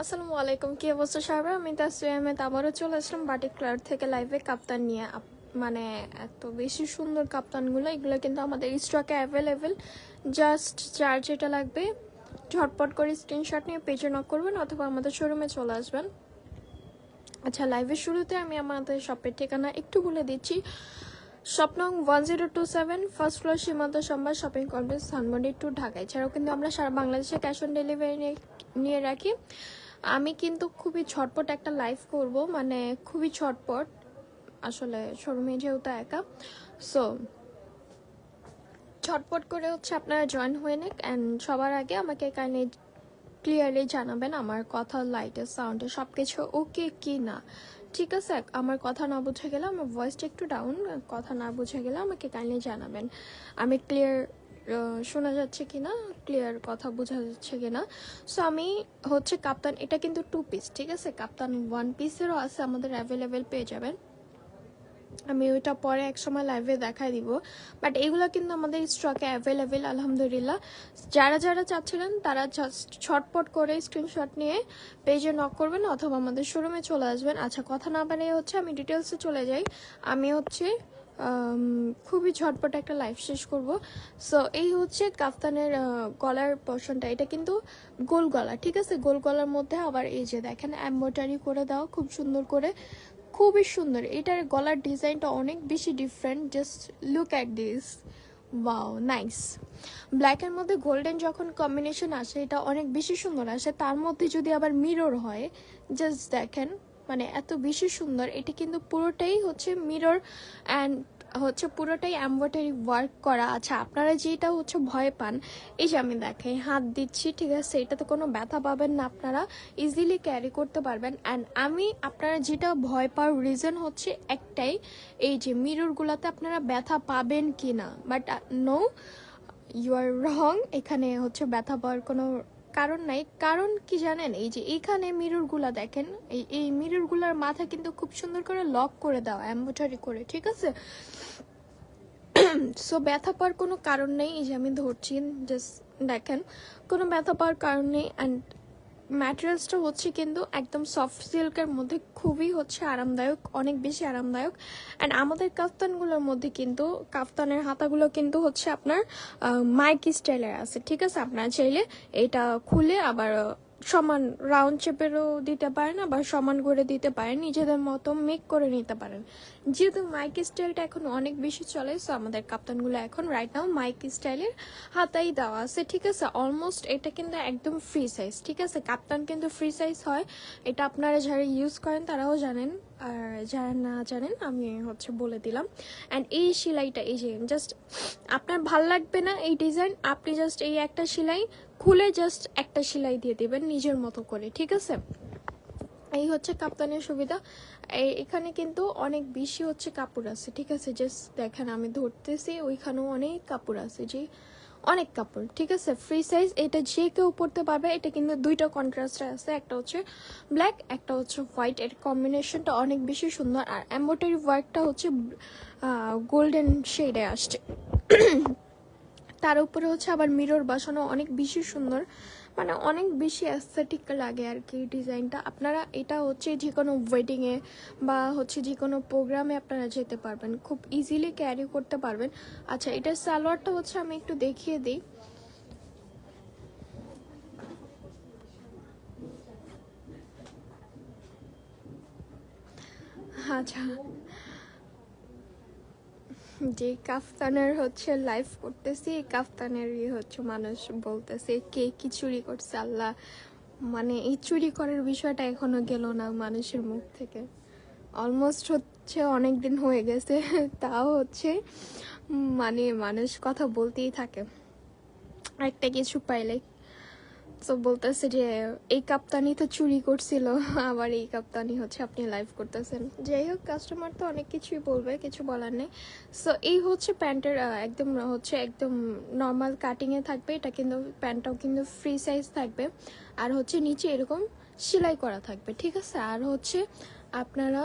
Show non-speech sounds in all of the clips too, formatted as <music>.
আসসালামু আলাইকুম, কি অবস্থা সবাই আমি তাসু আহমেদ, আবারও চলে আসলাম বাটিক ক্লার থেকে লাইভে কাপ্তান নিয়ে। মানে এত বেশি সুন্দর কাপ্তানগুলো, এগুলো কিন্তু আমাদের স্টকে অ্যাভেলেবেল জাস্ট চার্জ এটা লাগবে, ঝটপট করে স্ক্রিনশট নিয়ে পেজে নক করবেন অথবা আমাদের শোরুমে চলে আসবেন। আচ্ছা লাইভের শুরুতে আমি আমাদের শপের ঠিকানা একটু বলে দিচ্ছি। স্বপ্নং one zero two seven first floor Simanta Sambhar shopping complex Dhanmondi two Dhaka. এছাড়াও কিন্তু আমরা সারা বাংলাদেশে ক্যাশ অন ডেলিভারি নিয়ে রাখি। আমি কিন্তু খুবই ঝটপট একটা লাইভ করব মানে খুবই ঝটপট আসলে শোরুমে যেহেতু একা সো ঝটপট করে হচ্ছে আপনারা জয়েন হয়ে নেক অ্যান্ড সবার আগে আমাকে কাইন্ডলি ক্লিয়ারলি জানাবেন আমার কথা লাইটের সাউন্ডে সব কিছু ওকে কি না ঠিক আছে? আমার কথা না বুঝে গেলে, আমার ভয়েসটা একটু ডাউন কথা না বুঝে গেলে আমাকে কাইন্ডলি জানাবেন। আমি ক্লিয়ার শোনা যাচ্ছে কিনা ক্লিয়ার কথা বোঝা যাচ্ছে কিনা। সো আমি হচ্ছে কাপ্তান এটা কিন্তু টু পিস ঠিক আছে? কাপ্তান ওয়ান পিসেরও আছে, আমাদের অ্যাভেলেবেল পেয়ে যাবেন। আমি ওইটা পরে এক সময় লাইভে দেখাই দিব। বাট এগুলো কিন্তু আমাদের স্টকে অ্যাভেলেবেল আলহামদুলিল্লাহ। যারা যারা চাচ্ছিলেন, তারা ছটপট করে স্ক্রিনশট নিয়ে পেজে নক করবেন অথবা আমাদের শোরুমে চলে আসবেন। আচ্ছা কথা না বানিয়ে হচ্ছে আমি ডিটেলসে চলে যাই। আমি হচ্ছে খুবই ঝটপট একটা লাইফ শেষ করব। সো এই হচ্ছে কাফতানের গলার পোর্শনটা এটা কিন্তু গোল গলা, ঠিক আছে? গোল গলার মধ্যে আবার এই যে দেখেন এম্ব্রয়ডারি করে দাও, খুব সুন্দর করে। খুবই সুন্দর। এটার গলার ডিজাইনটা অনেক বেশি different just look at this wow nice ব্ল্যাকের মধ্যে গোল্ডেন যখন কম্বিনেশন আসে, এটা অনেক বেশি সুন্দর আসে। তার মধ্যে যদি আবার মিরর হয় জাস্ট দেখেন মানে এত বেশি সুন্দর, এটি কিন্তু পুরোটাই হচ্ছে মিরর অ্যান্ড হচ্ছে পুরোটাই এম্ব্রয়ডারি ওয়ার্ক করা। আচ্ছা আপনারা যেটা হচ্ছে ভয় পান, এই যে আমি দেখাই, হাত দিচ্ছি, ঠিক আছে এটাতে কোনো ব্যথা পাবেন না আপনারা ইজিলি ক্যারি করতে পারবেন। অ্যান্ড আমি, আপনারা যেটা ভয় পাওয়ার রিজন হচ্ছে একটাই, এই যে মিররগুলোতে আপনারা ব্যথা পাবেন কি না but no you are wrong এখানে হচ্ছে ব্যথা পাওয়ার কোনো কারণ নাই। কারণ কি জানেন, এই যে এইখানে মিররগুলা দেখেন, এই এই মিররগুলার মাথা কিন্তু খুব সুন্দর করে লক করে দাও এম্বোটারি করে, ঠিক আছে? <clears throat> সো ব্যথা পাওয়ার কোনো কারণ নেই, এই যে আমি ধরছি জাস্ট দেখেন, কোনো ব্যথা পাওয়ার কারণ নেই অ্যান্ড ম্যাটেরিয়ালসটা হচ্ছে কিন্তু একদম সফট সিল্কের মধ্যে খুবই হচ্ছে আরামদায়ক, অনেক বেশি আরামদায়ক। অ্যান্ড আমাদের কাফতানগুলোর মধ্যে কিন্তু, কাফতানের হাতাগুলো কিন্তু হচ্ছে আপনার মাইকি স্টাইলের আছে। ঠিক আছে? আপনার চাইলে এটা খুলে আবার সমান রাউন্ড শেপেরও দিতে পারে না বা সমান করে দিতে পারেন, নিজেদের মতো মেক করে নিতে পারেন। যেহেতু মাইক স্টাইলটা এখন অনেক বেশি চলে সো আমাদের কাপ্তানগুলো এখন রাইট নাও মাইক স্টাইলের হাতাই দেওয়া আছে, ঠিক আছে? অলমোস্ট এটা কিন্তু একদম ফ্রি সাইজ ঠিক আছে? কাপ্তান কিন্তু ফ্রি সাইজ হয়, এটা আপনারা যারা ইউজ করেন তারাও জানেন। আর যারা না জানেন, আমি হচ্ছে বলে দিলাম। অ্যান্ড এই সেলাইটা, এই যে জাস্ট আপনার ভালো লাগবে না এই ডিজাইন আপনি জাস্ট এই একটা সেলাই খুলে জাস্ট একটা সেলাই দিয়ে দিবেন নিজের মতো করে, ঠিক আছে? এই হচ্ছে কাপ্তানের সুবিধা। এখানে কিন্তু অনেক বেশি হচ্ছে কাপড় আছে, ঠিক আছে? জাস্ট দেখেন, আমি ধরতেছি, ওইখানেও অনেক কাপড় আছে, যে অনেক কাপড়, ঠিক আছে? ফ্রি সাইজ এটা যে কেউ পরতে পারবে, এটা কিন্তু দুইটা কন্ট্রাস্ট আছে, একটা হচ্ছে ব্ল্যাক একটা হচ্ছে হোয়াইট এর কম্বিনেশনটা অনেক বেশি সুন্দর। আর এম্বোটারি ওয়ার্কটা হচ্ছে গোল্ডেন শেডে আসছে। <clears throat> তার উপরে হচ্ছে আবার মিরর বাসানো অনেক বেশি সুন্দর। মানে অনেক বেশি অ্যাস্থেটিক লাগে আর কি ডিজাইনটা আপনারা এটা হচ্ছে যে কোনো ওয়েডিংয়ে বা হচ্ছে যে কোনো প্রোগ্রামে আপনারা যেতে পারবেন। খুব ইজিলি ক্যারি করতে পারবেন। আচ্ছা এটার সালোয়ারটা হচ্ছে আমি একটু দেখিয়ে দিই। আচ্ছা। যে কাফতানের হচ্ছে লাইভ করতেছি কাফতানেরই হচ্ছে মানুষ বলতেছে, কে কি চুরি করছে, আল্লাহ মানে এই চুরি করার বিষয়টা এখনও গেল না মানুষের মুখ থেকে। অলমোস্ট হচ্ছে অনেক দিন হয়ে গেছে, <laughs> তাও হচ্ছে মানে মানুষ কথা বলতেই থাকে। একটা কিছু পাইলে তো বলতেছে যে, এই কাপ্তানি তো চুরি করছিল, আবার এই কাপ্তানি হচ্ছে আপনি লাইভ করতেছেন। যাই হোক কাস্টমার তো অনেক কিছুই বলবে, কিছু বলার নেই। সো এই হচ্ছে প্যান্টের একদম হচ্ছে একদম নর্মাল কাটিংয়ে থাকবে, এটা কিন্তু, প্যান্টটাও কিন্তু ফ্রি সাইজ থাকবে। আর হচ্ছে নিচে এরকম সেলাই করা থাকবে, ঠিক আছে? আর হচ্ছে আপনারা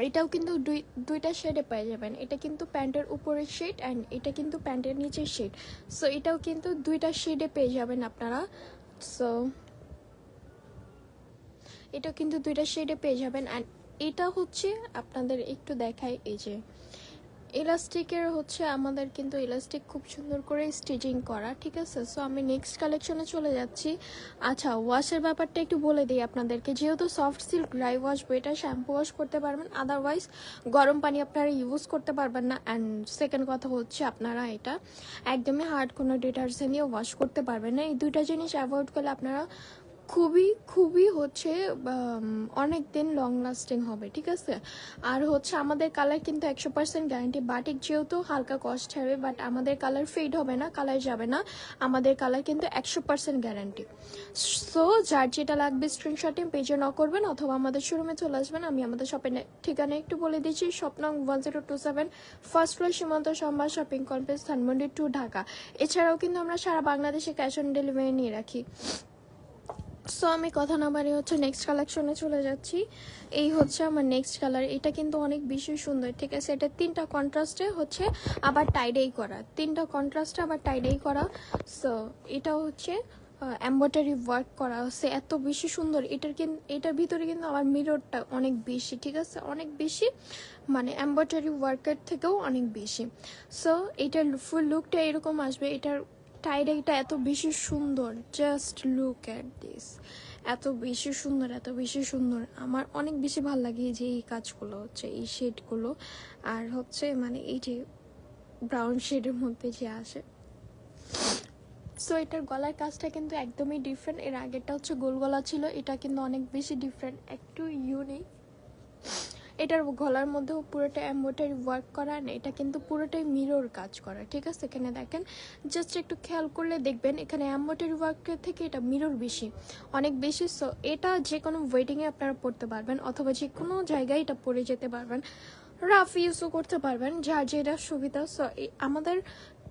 এটাও কিন্তু দুই, দুইটা শেডে পেয়ে যাবেন। এটা কিন্তু প্যান্টের উপরের শেড অ্যান্ড এটা কিন্তু প্যান্টের নিচের শেড সো এটাও কিন্তু দুইটা শেডে পেয়ে যাবেন আপনারা। সো এটাও কিন্তু দুইটা শেডে পেয়ে যাবেন। অ্যান্ড এটা হচ্ছে আপনাদের একটু দেখায়, এই যে ইলাস্টিকের হচ্ছে আমাদের কিন্তু ইলাস্টিক খুব সুন্দর করে স্টিচিং করা, ঠিক আছে? সো আমি নেক্সট কালেকশনে চলে যাচ্ছি। আচ্ছা ওয়াশের ব্যাপারটা একটু বলে দিই আপনাদেরকে। যেহেতু সফট সিল্ক ড্রাই ওয়াশ এটা শ্যাম্পু ওয়াশ করতে পারবেন আদারওয়াইজ গরম পানি আপনারা ইউজ করতে পারবেন না। অ্যান্ড সেকেন্ড কথা হচ্ছে আপনারা এটা একদমই হার্ড কোনো ডিটারজেন্ট দিয়ে ওয়াশ করতে পারবেন না। এই দুইটা জিনিস অ্যাভয়েড করলে আপনারা খুবই খুবই হচ্ছে অনেক দিন লং লাস্টিং হবে, ঠিক আছে? আর হচ্ছে আমাদের কালার কিন্তু একশো পার্সেন্ট গ্যারান্টি বাটিক যেহেতু হালকা কস্ট হবে বাট আমাদের কালার ফেড হবে না কালার যাবে না, আমাদের কালার কিন্তু একশো পার্সেন্ট গ্যারান্টি সো যার যেটা লাগবে স্ক্রিনশটে পেজে ন করবেন, অথবা আমাদের শোরুমে চলে আসবেন, আমি আমাদের শপের ঠিকানা একটু বলে দিচ্ছি, স্বপ্ন one zero two seven first floor Simanta Sambhar shopping complex Dhanmondi two Dhaka. এছাড়াও কিন্তু আমরা সারা বাংলাদেশে ক্যাশ অন ডেলিভারি নিয়ে রাখি। সো আমি কথা না বাড়ি হচ্ছে নেক্সট কালেকশনে চলে যাচ্ছি। এই হচ্ছে আমার নেক্সট কালার এটা কিন্তু অনেক বেশি সুন্দর, ঠিক আছে? এটা তিনটা কন্ট্রাস্টে হচ্ছে আবার টাইডেই করা। তিনটা কন্ট্রাস্টে আবার টাইডেই করা। সো এটা হচ্ছে এম্ব্রয়ডারি ওয়ার্ক করা। হচ্ছে এত বেশি সুন্দর। এটার কিন্তু এটার ভিতরে কিন্তু আমার মিররটা অনেক বেশি, ঠিক আছে? অনেক বেশি মানে এম্ব্রয়ডারি ওয়ার্কের থেকেও অনেক বেশি। সো এটার ফুল লুকটা এরকম আসবে। এটার টাইডাইটা এত বেশি সুন্দর জাস্ট লুক অ্যাট দিস এত বেশি সুন্দর, এত বেশি সুন্দর। আমার অনেক বেশি ভালো লাগে যে এই কাজগুলো, হচ্ছে এই শেডগুলো। আর হচ্ছে মানে এই যে ব্রাউন শেডের মধ্যে যে আসে। সো এটার গলার কাজটা কিন্তু একদমই ডিফারেন্ট এর আগেরটা হচ্ছে গোল গলা ছিল, এটা কিন্তু অনেক বেশি ডিফারেন্ট একটু ইউনিক এটার গলার মধ্যেও পুরোটা এম্ব্রয়ডারি ওয়ার্ক করা না এটা কিন্তু পুরোটাই মিরর কাজ করা, ঠিক আছে? এখানে দেখেন জাস্ট একটু খেয়াল করলে দেখবেন, এখানে এম্ব্রয়ডারি ওয়ার্কের থেকে এটা মিরর বেশি। অনেক বেশি সো এটা যে কোনো ওয়েডিংয়ে আপনারা পড়তে পারবেন অথবা যে কোনো জায়গায় এটা পরে যেতে পারবেন। রাফ ইউজও করতে পারবেন, যার যেটা সুবিধা সো আমাদের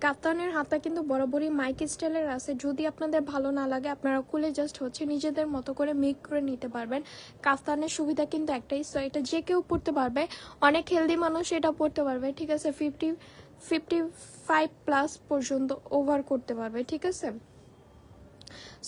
কাপ্তানের হাতা কিন্তু বরাবরই মাইক স্টাইলের আছে। যদি আপনাদের ভালো না লাগে, আপনারা কুলে জাস্ট হচ্ছে নিজেদের মতো করে মেক করে নিতে পারবেন। কাস্তানের সুবিধা কিন্তু একটাই সো এটা যে কেউ পড়তে পারবে। অনেক হেলদি মানুষ এটা পড়তে পারবে, ঠিক আছে? ফিফটি ফিফটি ফাইভ প্লাস পর্যন্ত ওভার করতে পারবে, ঠিক আছে?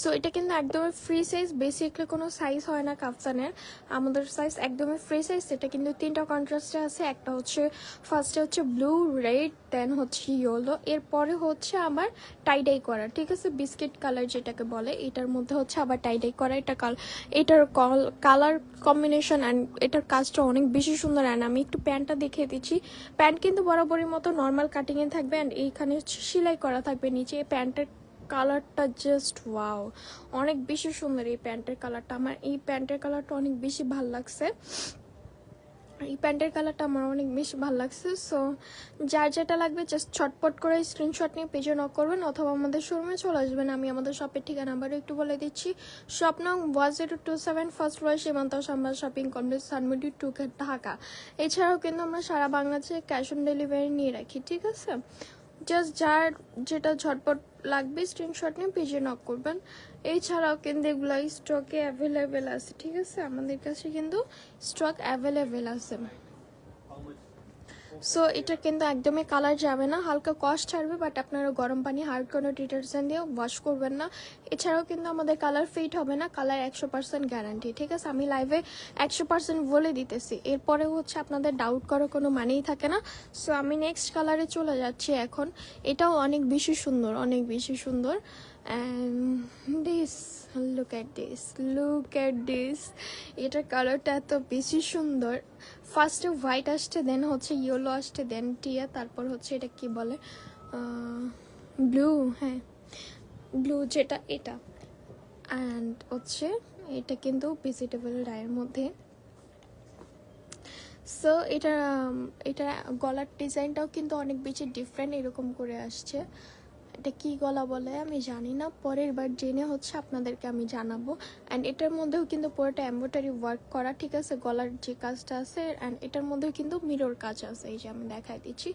সো এটা কিন্তু একদমই ফ্রি সাইজ বেসিকলি কোনো সাইজ হয় না কাফতানের আমাদের সাইজ একদমই ফ্রি সাইজ এটা কিন্তু তিনটা কন্ট্রাস্টে আছে। একটা হচ্ছে ফার্স্টে হচ্ছে ব্লু রেড দেন হচ্ছে ইয়েলো এরপরে হচ্ছে আমার টাইডাই করা, ঠিক আছে? বিস্কিট কালার যেটাকে বলে, এটার মধ্যে হচ্ছে আবার টাইডাই করা। এটা কাল এটার কল কালার কম্বিনেশন অ্যান্ড এটার কাজটা অনেক বেশি সুন্দর। অ্যান্ড আমি একটু প্যান্টটা দেখিয়ে দিচ্ছি। প্যান্ট কিন্তু বরাবরই মতো নর্মাল কাটিংয়ে থাকবে। অ্যান্ড এইখানে সেলাই করা থাকবে। নিচে প্যান্টের কালারটা জাস্ট ওয়াও অনেক বেশি সুন্দর এই প্যান্টের কালারটা। আমার এই প্যান্টের কালারটা অনেক বেশি ভালো লাগছে। এই প্যান্টের কালারটা আমার অনেক বেশি ভালো লাগছে। সো যার যেটা লাগবে জাস্ট ছটপট করে স্ক্রিনশট নিয়ে পেজে নক করবেন অথবা আমাদের শোরুমে চলে আসবেন। আমি আমাদের শপের ঠিকানা নাম্বারও একটু বলে দিচ্ছি। শপ নং one zero two seven first war Simanta Sambhar shopping complex সানমুডি টু ঢাকা। এছাড়াও কিন্তু আমরা সারা বাংলাদেশে ক্যাশ অন ডেলিভারি নিয়ে রাখি, ঠিক আছে? জাস্ট যার যেটা ঝটপট লাগবে স্ক্রিনশট নিয়ে পেজে নক করবেন। এছাড়াও কিন্তু এগুলো স্টকে অ্যাভেলেবেল আছে, ঠিক আছে? আমাদের কাছে কিন্তু স্টক অ্যাভেলেবেল আছে। সো এটা কিন্তু একদমই কালার যাবে না। হালকা কস্ট ছাড়বে বাট আপনারা গরম পানি হার্ড কোনো ডিটারজেন্ট দিয়ে ওয়াশ করবেন না। এছাড়াও কিন্তু আমাদের কালার ফিট হবে না কালার একশো পার্সেন্ট গ্যারান্টি ঠিক আছে? আমি লাইভে একশো পার্সেন্ট বলে দিতেছি। এরপরে হচ্ছে আপনাদের ডাউট করার কোনো মানেই থাকে না। সো আমি নেক্সট কালারে চলে যাচ্ছি এখন। এটাও অনেক বেশি সুন্দর, অনেক বেশি সুন্দর। And this look at this look at this এটার কালারটা এত বেশি সুন্দর। ফার্স্টে হোয়াইট আসছে দেন হচ্ছে ইয়েলো আসছে দেন টিয়া, তারপর হচ্ছে এটা কি বলে? ব্লু হ্যাঁ। ব্লু যেটা, এটা। অ্যান্ড হচ্ছে এটা কিন্তু ভেজিটেবল ডায়ের মধ্যে। সো এটা এটা গলার ডিজাইনটাও কিন্তু অনেক বেশি ডিফারেন্ট এরকম করে আসছে। এটা কি গলা বলে আমি জানি না। পরের বার জেনে হচ্ছে আপনাদেরকে আমি জানাব। অ্যান্ড এটার মধ্যেও কিন্তু পুরোটা এম্ব্রয়ডারি ওয়ার্ক করা ঠিক আছে, গলার যে কাজটা আছে অ্যান্ড এটার মধ্যেও কিন্তু মিরর কাজ আছে, এই যে আমি দেখাই দিচ্ছি।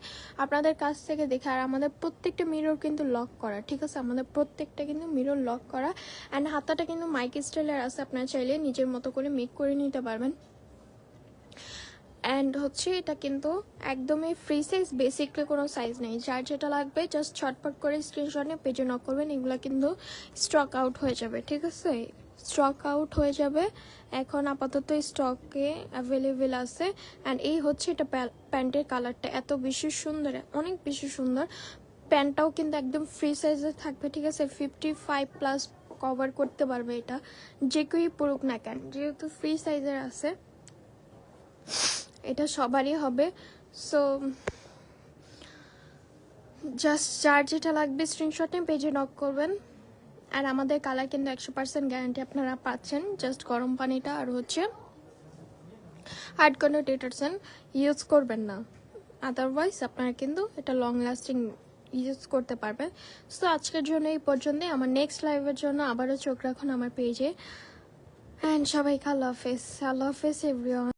আপনাদের কাছ থেকে দেখে, আর আমাদের প্রত্যেকটা মিরর কিন্তু লক করা, ঠিক আছে? আমাদের প্রত্যেকটা কিন্তু মিরর লক করা। অ্যান্ড হাতাটা কিন্তু মাইক স্টাইলের আছে, আপনারা চাইলে নিজের মতো করে মেক করে নিতে পারবেন। অ্যান্ড হচ্ছে এটা কিন্তু একদমই ফ্রি সাইজ বেসিকলি কোনো সাইজ নেই। যার যেটা লাগবে জাস্ট ছটপট করে স্ক্রিনশট নিয়ে পেজে নক করবেন, এগুলো কিন্তু স্টক আউট হয়ে যাবে, ঠিক আছে? স্টক আউট হয়ে যাবে। এখন আপাতত স্টকে অ্যাভেলেবেল আছে। অ্যান্ড এই হচ্ছে এটা প্যান্টের কালারটা এত বেশি সুন্দর, অনেক বেশি সুন্দর। প্যান্টটাও কিন্তু একদম ফ্রি সাইজের থাকবে, ঠিক আছে? ফিফটি ফাইভ প্লাস কভার করতে পারবে এটা। যে কেউই পড়ুক না কেন, যেহেতু ফ্রি সাইজের আছে। এটা সবারই হবে। সো জাস্ট যার যেটা লাগবে স্ক্রিনশটে পেজে নক করবেন। আর আমাদের কালার কিন্তু একশো পার্সেন্ট গ্যারান্টি আপনারা পাচ্ছেন। জাস্ট গরম পানিটা আর হচ্ছে হার্ড কোনো ডিটারজেন্ট ইউজ করবেন না। আদারওয়াইজ আপনারা কিন্তু এটা লং লাস্টিং ইউজ করতে পারবেন। সো আজকের জন্য এই পর্যন্তই। আমার নেক্সট লাইভের জন্য আবারও চোখ রাখুন আমার পেজে অ্যান্ড সবাইকে আল্লাহ হাফেজ। আল্লাহ হাফেজ এভরিওয়ান